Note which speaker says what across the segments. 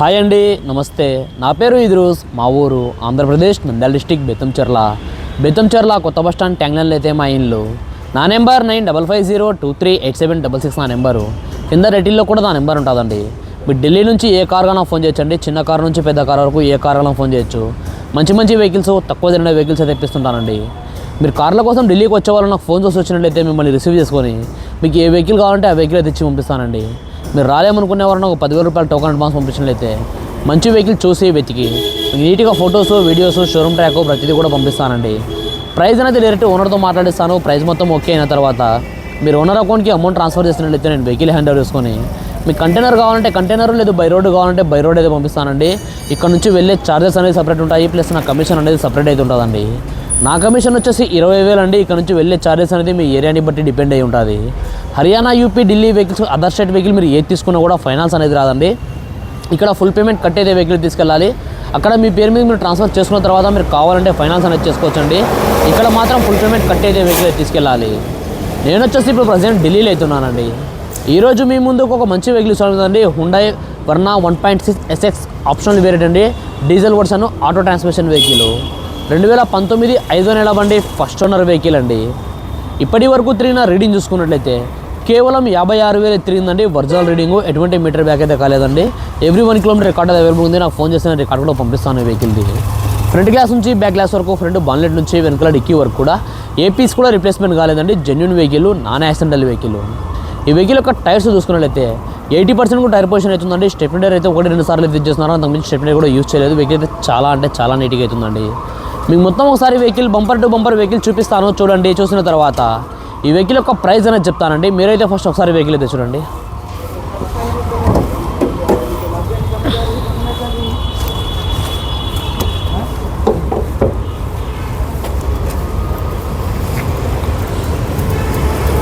Speaker 1: Hi అండి నమస్తే. నా పేరు ఇద్రూస్ మా ఊరు ఆంధ్రప్రదేశ్ నంద్యాల డిస్టిక్ బెత్తంచెర్ల బెత్తంచెర్ల కొత్త బస్ స్టాండ్ ట్యాంగ్లైన్లో అయితే మా ఇల్లు. నా number nine double five zero two three eight seven double six నా నెంబరు. కింద రెటిల్లో కూడా నా నెంబర్ ఉంటుందండి. మీరు ఢిల్లీ నుంచి ఏ కారుగానో ఫోన్ చేయొచ్చండి? చిన్న కార్ నుంచి పెద్ద కార్ వరకు ఏ కారుగానో ఫోన్ చేయొచ్చు? మంచి మంచి వెహికల్స్ తక్కువ తిరిగిన వెహికల్స్ అయితే తెప్పిస్తుంటానండి. మీరు కార్ల కోసం ఢిల్లీకి వచ్చే వాళ్ళు నాకు ఫోన్ చేసి వచ్చినట్లయితే మిమ్మల్ని రిసీవ్ చేసుకొని మీకు ఏ వెహికల్ కావాలంటే ఆ వెహికల్ అయితే ఇచ్చి పంపిస్తానండి. మీరు రాలేమనుకునేవారని ఒక పదివేల రూపాయలు టోకన్ అడ్వాన్స్ పంపించినట్లయితే మంచి వెహికల్ చూసి వెతికి నీట్గా ఫొటోస్ వీడియోస్ షోరూమ్ ట్రాక్ ప్రతిదీ కూడా పంపిస్తానండి. ప్రైస్ అనేది డైరెక్ట్ ఓనర్తో మాట్లాడిస్తాను. ప్రైజ్ మొత్తం ఓకే అయిన తర్వాత మీరు ఓనర్ అకౌంట్కి అమౌంట్ ట్రాన్స్ఫర్ చేసినట్లయితే నేను వెహికల్ హ్యాండ్ ఓవర్ చేసుకొని మీకు కంటైనర్ కావాలంటే కంటైనర్ లేదు బై రోడ్ కావాలంటే బై రోడ్ అయితే పంపిస్తానండి. ఇక్కడ నుంచి వెళ్ళే ఛార్జెస్ అనేది సపరేట్ ఉంటాయి. ప్లస్ నా కమిషన్ అనేది సపరేట్ అయితే ఉంటుందండి. నా కమిషన్ వచ్చేసి ఇరవై వేలు అండి. ఇక్కడ నుంచి వెళ్ళే ఛార్జెస్ అనేది మీ ఏరియాని బట్టి డిపెండ్ అయి ఉంటుంది. Haryana UP Delhi vehicles other state vehicle మీరు ఏది తీసుకున్నా కూడా ఫైనాన్స్ అనేది రాదండి. ఇక్కడ ఫుల్ పేమెంట్ కట్టేదే వెహికల్ తీసుకెళ్ళాలి. అక్కడ మీ పేరు మీద మీరు ట్రాన్స్ఫర్ చేసుకున్న తర్వాత మీరు కావాలంటే ఫైనాన్స్ అనేది చేసుకోవచ్చండి. ఇక్కడ మాత్రం ఫుల్ పేమెంట్ కట్టేదే వెహికల్ తీసుకెళ్ళాలి. నేను వచ్చేసి ఇప్పుడు ప్రజెంట్ ఢిల్లీలో అవుతున్నానండి ఈరోజు మీ ముందుకు ఒక మంచి వెహికల్ ఇస్తుందండి Hyundai Verna one point six SX optional variant అండి. Diesel version auto transmission vehicle రెండు వేల పంతొమ్మిది ఐదో నెల బండి ఫస్ట్ ఓనర్ వెహికల్ అండి. ఇప్పటి వరకు తిరిగిన రీడింగ్ చూసుకున్నట్లయితే కేవలం యాభై ఆరు వేలు తిరిగిందండి. ఒరిజినల్ రీడింగ్ ఎటువంటి మీటర్ బ్యాక్ అయితే కాలేదండి. Every one kilometre record available ఉంది. నాకు ఫోన్ చేసిన రికార్డ్ కూడా పంపిస్తాను వెహికల్ది. ఫ్రంట్ గ్లాస్ నుంచి బ్యాక్ గ్లాస్ వరకు ఫ్రంట్ బాన్లెట్ నుంచి వెనుకల డిక్కీ వరకు కూడా ఏ పీస్ కూడా రిప్లేస్మెంట్ కాలేదండి. Genuine vehicle non accidental vehicle ఈ వెహికల్ యొక్క టైర్స్ చూసుకున్నట్లయితే ఎయిటీ పర్సెంట్ కూడా టైర్ పొజిషన్ అవుతుందండి. స్టెప్నీ అయితే ఒకటి రెండు సార్లు విజిట్ చేస్తున్నారు. అంతకుమించి స్టెప్నీ కూడా యూజ్ చేయలేదు. వెహికల్ అయితే చాలా అంటే చాలా నీట్గా అవుతుందండి. మీకు మొత్తం ఒకసారి vehicle bumper to bumper vehicle చూపిస్తాను. చూడండి చూసిన తర్వాత ఈ వెహికల్ యొక్క ప్రైస్ అనేది చెప్తానండి. మీరైతే ఫస్ట్ ఒకసారి వెహికల్ అయితే చూడండి.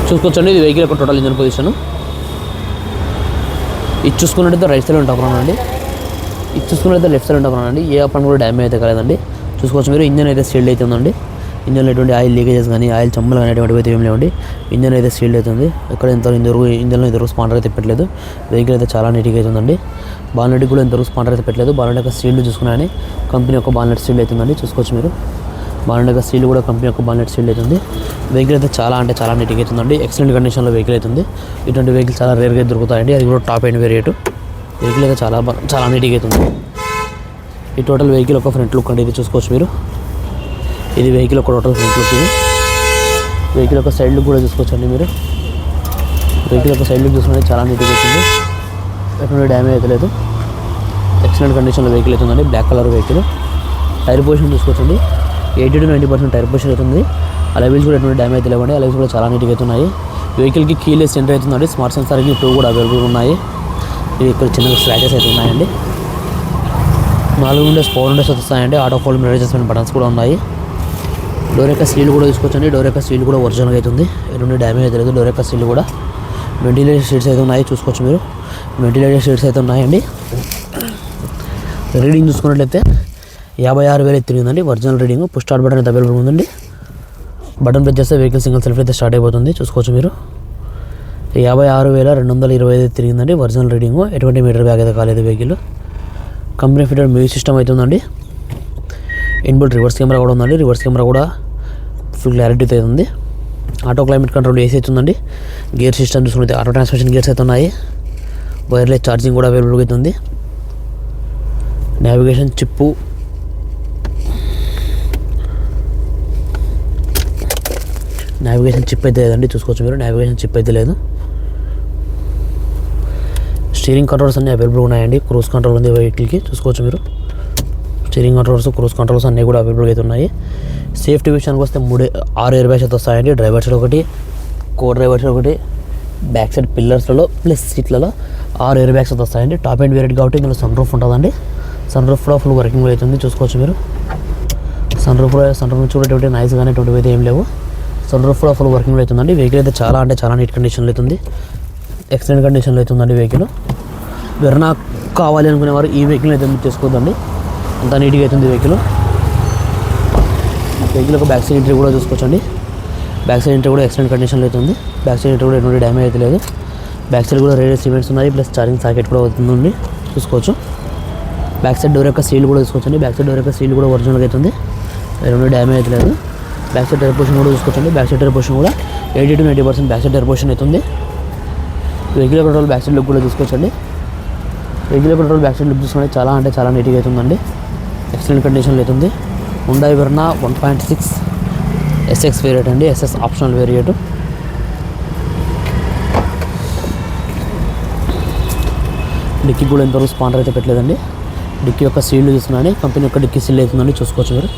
Speaker 1: చూసుకోవచ్చండి ఇది వెహికల్ యొక్క టోటల్ ఇంజన్ పొజిషన్ ఇది చూసుకున్నట్టయితే రైట్ సైడ్ ఉంటాం అండి. ఇది చూసుకున్నట్టయితే లెఫ్ట్ సైడ్ ఉంటాం అండి. ఏ పని కూడా డ్యామేజ్ అయితే కాలేదండి. చూసుకోవచ్చు మీరు. ఇంజన్ అయితే సీల్డ్ అయితే ఉందండి. ఇంజన్లో ఎటువంటి ఆయిల్ లీకేజెస్ కానీ ఆయిల్ చమ్మలు కానీ ఎటువంటి అయితే ఏం లేవండి. ఇంజన్ అయితే సీల్డ్ అవుతుంది ఎక్కడ ఇంత ఇంతవరకు ఇంజన్లో ఇంతవరకు స్పాండర్ అయితే పెట్టలేదు. వెహికల్ అయితే చాలా నీట్గా అవుతుందండి బాల్నెట్ కూడా ఇంతవరకు స్పాండర్ అయితే పెట్టలేదు. బాల్నెట్ యొక్క సీల్డ్ చూసుకున్నాయని కంపెనీ యొక్క బాల్నెట్ సీల్డ్ అవుతుందండి చూసుకోవచ్చు మీరు. బాల్నెట్ యొక్క సీల్ కూడా కంపెనీ యొక్క బాల్నెట్ సీల్డ్ అవుతుంది వెహికల్ అయితే చాలా అంటే చాలా నీట్గా అవుతుందండి ఎక్సలెంట్ కండిషన్లో వెహికల్ అవుతుంది ఇటువంటి వెహికల్ చాలా రేర్గా దొరుకుతాయండి. అది కూడా టాప్ అయిన వేరియట్ వెహికల్ అయితే చాలా చాలా నీట్గా అవుతుంది ఈ టోటల్ వెహికల్ ఒక ఫ్రంట్ లుక్ అండి ఇది చూసుకోవచ్చు మీరు. ఇది వెహికల్ ఒక టోటల్ ఫ్రంట్ లుక్ ఇది. వెహికల్ ఒక సైడ్ లుక్ కూడా చూసుకోవచ్చు అండి మీరు. వెహికల్ ఒక సైడ్ లుక్ చూసుకుంటే చాలా నీట్గా అవుతుంది ఎటువంటి డ్యామేజ్ అయితే లేదు. ఎక్సలెంట్ కండిషన్లో వెహికల్ అవుతుందండి black colour vehicle. Tyre position చూసుకోవచ్చండి. Eighty to ninety percent tyre position అవుతుంది. అలవీల్స్ కూడా ఎటువంటి డ్యామేజ్ అయితే లేవండి. అలవీల్స్ కూడా చాలా నీట్గా అవుతున్నాయి వెహికల్కి కీలెస్ ఎంటర్ అవుతుందండి స్మార్ట్ సెన్సార్కి టూ కూడా అవైలబుల్ ఉన్నాయి. ఇవి ఇక్కడ చిన్న స్క్రాచెస్ అయితే ఉన్నాయండి. నాలుగు విండోస్ ఫోర్ విండోస్ వస్తాయండి. Auto fold mirror adjustment buttons కూడా ఉన్నాయి. డోర్ యొక్క సీల్ కూడా తీసుకోవచ్చండి డోర్ యొక్క సీల్ కూడా ఒరిజినల్గా అవుతుంది ఎటువంటి డ్యామేజ్ అయితే లేదు. డోర్ యొక్క సీల్ కూడా. వెంటిలేటర్ షీట్స్ అయితే ఉన్నాయి. చూసుకోవచ్చు మీరు. వెంటిలేటర్ షీట్స్ అయితే ఉన్నాయండి. రీడింగ్ చూసుకున్నట్లయితే యాభై ఆరు వేలు తిరిగిందండి original reading push start button అయితే అవైలబుల్ ఉందండి. బటన్ ప్రెస్ చేస్తే వెహికల్ సింగిల్ సెల్ఫ్ అయితే స్టార్ట్ అయిపోతుంది. చూసుకోవచ్చు మీరు. యాభై ఆరు వేల రెండు వందల ఇరవై ఐదు తిరిగిందండి ఒరిజినల్ రీడింగ్ ఎటువంటి మీటర్ బ్యాగ్ అయితే కాలేదు vehicle company fitted music system అయితే ఉందండి. ఇన్బుల్ రివర్స్ కెమెరా కూడా ఉందండి. రివర్స్ కెమెరా కూడా ఫుల్ క్లారిటీ అయితే ఉంది. ఆటో క్లైమేట్ కంట్రోల్ ఏసీ అయితే ఉందండి. గేర్ సిస్టమ్ చూసుకుంటే ఆటో ట్రాన్స్మిషన్ గేర్స్ అయితే ఉన్నాయి. వైర్లెస్ ఛార్జింగ్ కూడా అవైలబుల్గా అయితే ఉంది. Navigation chip. నావిగేషన్ చిప్ అయితే లేదండి. చూసుకోవచ్చు మీరు. నావిగేషన్ చిప్ అయితే లేదు. స్టీరింగ్ కంట్రోల్స్ అన్నీ అవైలబుల్ ఉన్నాయండి. క్రూజ్ కంట్రోల్ ఉంది వెహికల్కి. చూసుకోవచ్చు మీరు. స్టీరింగ్ కంట్రోల్స్ క్రూజ్ కంట్రోల్స్ అన్నీ కూడా అవైలబుల్ అయితే ఉన్నాయి. సేఫ్టీ విషయానికి వస్తే మూడు ఆరు ఎయిర్ బ్యాగ్స్ అయితే వస్తాయండి. డ్రైవర్ సైడ్ ఒకటి కో డ్రైవర్ సైడ్ ఒకటి బ్యాక్ సైడ్ పిల్లర్స్లలో ప్లస్ సీట్లలో ఆరు ఎయిర్ బ్యాగ్స్ అయితే వస్తాయండి. టాప్ అండ్ వేరియట్ కాబట్టి ఇందులో సన్ రూఫ్ ఉంటుందండి. సన్ రూఫ్ కూడా ఫుల్ వర్కింగ్ అవుతుంది చూసుకోవచ్చు మీరు. సన్ రూఫ్ సన్ రూఫ్ నుంచి కూడా ఎటువంటి కానీ అటువంటివి అయితే ఏం లేవు. సన్ రూఫ్ కూడా ఫుల్ వర్కింగ్ అవుతుందండి వెహికల్ అయితే చాలా అంటే చాలా నీట్ కండిషన్లో అవుతుంది ఎక్సలెంట్ కండిషన్లో అవుతుందండి వెహికల్ వెర్నా కావాలి అనుకునే వారు ఈ వెహికల్ అయితే బుక్ చేసుకోవద్దండి. అంత నీట్గా అవుతుంది వెహికల్ వెహికల్ ఒక బ్యాక్ సైడ్ ఎంట్రీ కూడా చూసుకోవచ్చండి. బ్యాక్ సైడ్ ఎంట్రీ కూడా ఎక్సలెంట్ కండిషన్లో అవుతుంది బ్యాక్ సైడ్ ఎంట్రీ కూడా ఎటువంటి డ్యామేజ్ అయితే లేదు. బ్యాక్ సైడ్ కూడా రేడియస్ సిమెంట్స్ ఉన్నాయి ప్లస్ ఛార్జింగ్ సాకెట్ కూడా అవుతుందండి. చూసుకోవచ్చు. బ్యాక్ సైడ్ డోర్ యొక్క సీల్ కూడా చూసుకోవచ్చండి. బ్యాక్ సైడ్ డోర్ యొక్క సీల్ కూడా ఒరిజినల్గా అవుతుంది ఎటువంటి డ్యామేజ్ అవుతలేదు బ్యాక్ సైడ్ టైర్ పొజిషన్ కూడా చూసుకోవచ్చండి. బ్యాక్ సైడ్ టైర్ పొజిషన్ కూడా eighty to ninety percent back side tyre position అవుతుంది vehicle control back side look కూడా చూసుకోవచ్చండి. Vehicle petrol back side look చూసుకుంటే చాలా అంటే చాలా నీట్గా అవుతుందండి. ఎక్సలెంట్ కండిషన్లో అవుతుంది. Hyundai Verna one point six SX variant అండి. ఎస్ఎస్ ఆప్షనల్ వేరియట్ డిక్కీ కూడా ఇంతవరకు స్పాండర్ అయితే పెట్టలేదండి. డిక్కీ యొక్క సీల్ చూస్తున్నాను. కంపెనీ యొక్క డిక్కీ సీల్ అవుతుందండి. చూసుకోవచ్చు మీరు.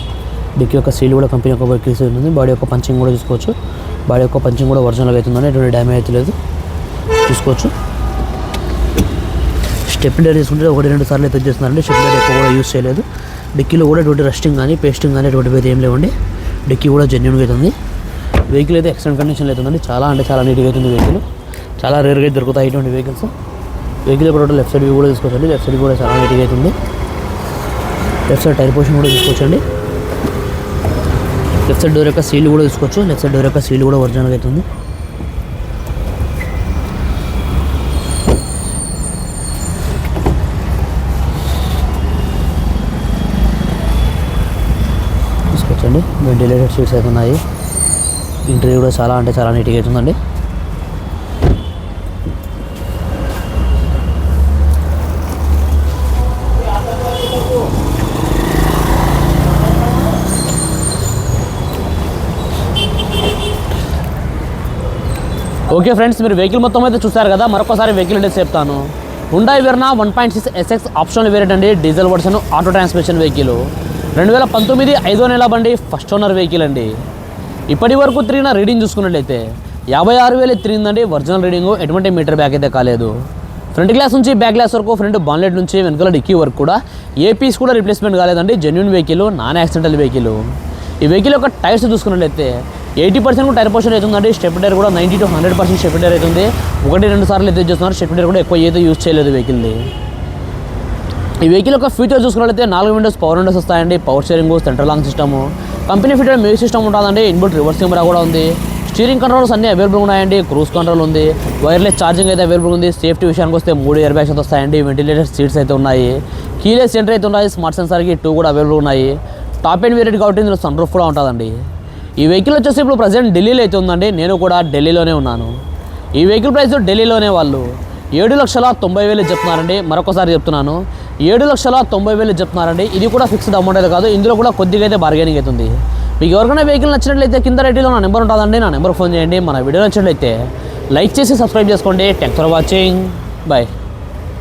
Speaker 1: డిక్కీ యొక్క సీల్ కూడా కంపెనీ యొక్క డిక్కీ సీల్ ఉంది బాడీ యొక్క పంచింగ్ కూడా చూసుకోవచ్చు. బాడీ యొక్క పంచింగ్ కూడా ఒరిజినల్ అవుతుందండి. ఎటువంటి డ్యామేజ్ అయితే లేదు. చూసుకోవచ్చు. స్టెప్లర్ తీసుకుంటే ఒకటి రెండు సార్లు అయితే చేస్తున్నారండి స్టెప్లర్ ఎక్కువ కూడా యూస్ చేయలేదు. డిక్కీలో కూడా ఎటువంటి రస్టింగ్ కానీ పేస్టింగ్ కానీ ఎటువంటి అయితే ఏం లేవండి. డిక్కీ కూడా జెన్యున్గా అవుతుంది వెహికల్ అయితే ఎక్సలెంట్ కండిషన్లో అవుతుందండి చాలా అంటే చాలా నీట్గా అవుతుంది వెహికల్ చాలా రేర్గా అయితే దొరుకుతాయి ఇటువంటి వెహికల్స్ వెహికల్ కూడా లెఫ్ట్ సైడ్ వ్యూ కూడా తీసుకోవచ్చండి లెఫ్ట్ సైడ్ కూడా చాలా నీట్గా అవుతుంది లెఫ్ట్ సైడ్ టైర్ పోషన్ కూడా తీసుకోవచ్చండి లెఫ్ట్ సైడ్ డోర్ యొక్క సీల్ కూడా తీసుకోవచ్చు. లెఫ్ట్ సైడ్ డోర్ యొక్క సీల్ కూడా ఒరిజినల్గా అవుతుంది అండి వెంటిలేటెడ్ సీట్స్ అయితే ఉన్నాయి. ఇంటర్వ్యూ కూడా చాలా అంటే చాలా నీట్గా అవుతుందండి ఓకే ఫ్రెండ్స్ మీరు వెహికల్ మొత్తం అయితే చూసారు కదా మరొకసారి వెహికల్ డీటెయిల్స్ చెప్తాను. Hyundai Verna one point six SX optional variant అండి diesel version auto transmission vehicle రెండు వేల పంతొమ్మిది ఐదో నెల బండి ఫస్ట్ ఓనర్ వెహికల్ అండి. ఇప్పటి వరకు తిరిగిన రీడింగ్ చూసుకున్నట్లయితే యాభై ఆరు వేలు తిరిగిందండి ఒరిజినల్ రీడింగ్ ఎటువంటి మీటర్ బ్యాక్ అయితే కాలేదు. ఫ్రంట్ గ్లాస్ నుంచి బ్యాక్ గ్లాస్ వరకు ఫ్రంట్ బాన్లెట్ నుంచి వెనుకల డిక్కీ వరకు కూడా ఏ పీస్ కూడా రిప్లేస్మెంట్ కాలేదండి genuine vehicle non accidental vehicle. ఈ వెహికల్ యొక్క టైర్స్ చూసుకున్నట్లయితే ఎయిటీ పర్సెంట్ టైర్ పోర్షన్ అవుతుందండి స్టెప్ టైర్ కూడా ninety to hundred percent step tyre అవుతుంది. ఒకటి రెండు సార్లు అయితే చేస్తున్నారు స్టెప్ టైర్ కూడా ఎక్కువ ఏదో యూజ్ చేయలేదు వెహికల్ని. ఈ వెహికల్ యొక్క ఫీచర్ చూసుకున్నట్లయితే నాలుగు విండోస్ పవర్ విండోస్ వస్తాయండి. Power steering central lock system company fitted music system ఉంటుందండి. ఇన్బుట్ రివర్స్ కెమెరా కూడా ఉంది. స్టీరింగ్ కంట్రోల్స్ అన్ని అవైలబుల్ ఉన్నాయండి. క్రూజ్ కంట్రోల్ ఉంది. వైర్లెస్ ఛార్జింగ్ అయితే అవైలబుల్ ఉంది. సేఫ్టీ విషయానికి వస్తే మూడు ఇయర్ బ్యాగ్స్ అయితే వస్తాయండి. వెంటిలేటర్ సీట్స్ అయితే ఉన్నాయి. కీలెస్ సెంటర్ అయితే ఉన్నాయి. స్మార్ట్ సెన్సార్కి టూ కూడా అవైలబుల్ ఉన్నాయి. టాప్ అండ్ వేరియట్ కాబట్టి ఇందులో సన్ రూఫ్ కూడా ఉంటుందండి. ఈ వెహికల్ వచ్చేసి ఇప్పుడు ప్రజెంట్ ఢిల్లీలో అయితే ఉందండి. నేను కూడా ఢిల్లీలోనే ఉన్నాను. ఈ వెహికల్ ప్రైస్ ఢిల్లీలోనే వాళ్ళు ఏడు లక్షల తొంభై వేలు చెప్తున్నారండి. మరొకసారి చెప్తున్నాను. ఏడు లక్షల తొంభై వేలు చెప్తున్నారండి. ఇది కూడా ఫిక్స్డ్ అమౌంట్ అయితే కాదు. ఇందులో కూడా కొద్దిగా అయితే బార్గెనింగ్ అవుతుంది మీకు ఎవరికైనా వెహికల్ నచ్చినట్లయితే కింద రేటిలో నా నెంబర్ ఉంటుందండి. నా నెంబర్ ఫోన్ చేయండి. మన వీడియో నచ్చినట్లయితే లైక్ చేసి సబ్స్క్రైబ్ చేసుకోండి. Thanks for watching bye